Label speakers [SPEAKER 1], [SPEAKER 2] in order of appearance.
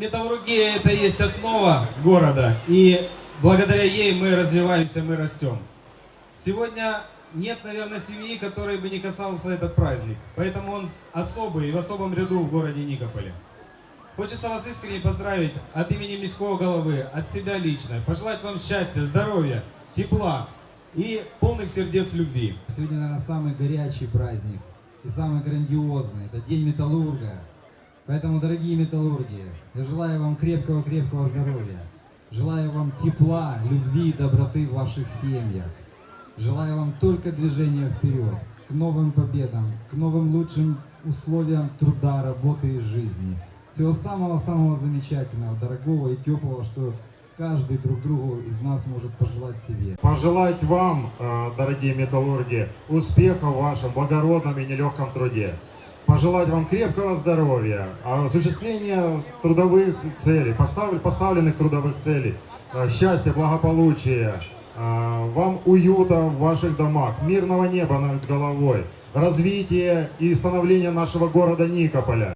[SPEAKER 1] Металлургия это есть основа города, и благодаря ей мы развиваемся, мы растем. Сегодня нет, наверное, семьи, которой бы не касался этот праздник, поэтому он особый и в особом ряду в городе Никополе. Хочется вас искренне поздравить от имени Міського головы, от себя лично, пожелать вам счастья, здоровья, тепла и полных сердец любви.
[SPEAKER 2] Сегодня, наверное, самый горячий праздник и самый грандиозный. Это День металлурга. Поэтому, дорогие металлурги, я желаю вам крепкого-крепкого здоровья. Желаю вам тепла, любви и доброты в ваших семьях. Желаю вам только движения вперед, к новым победам, к новым лучшим условиям труда, работы и жизни. Всего самого-самого замечательного, дорогого и теплого, что каждый друг другу из нас может пожелать себе.
[SPEAKER 3] Пожелать вам, э, дорогие металлурги, успеха в вашем благородном и нелегком труде. Пожелать вам крепкого здоровья, осуществления трудовых целей, поставленных трудовых целей, э, счастья, благополучия, э, вам уюта в ваших домах, мирного неба над головой, развития и становления нашего города Никополя.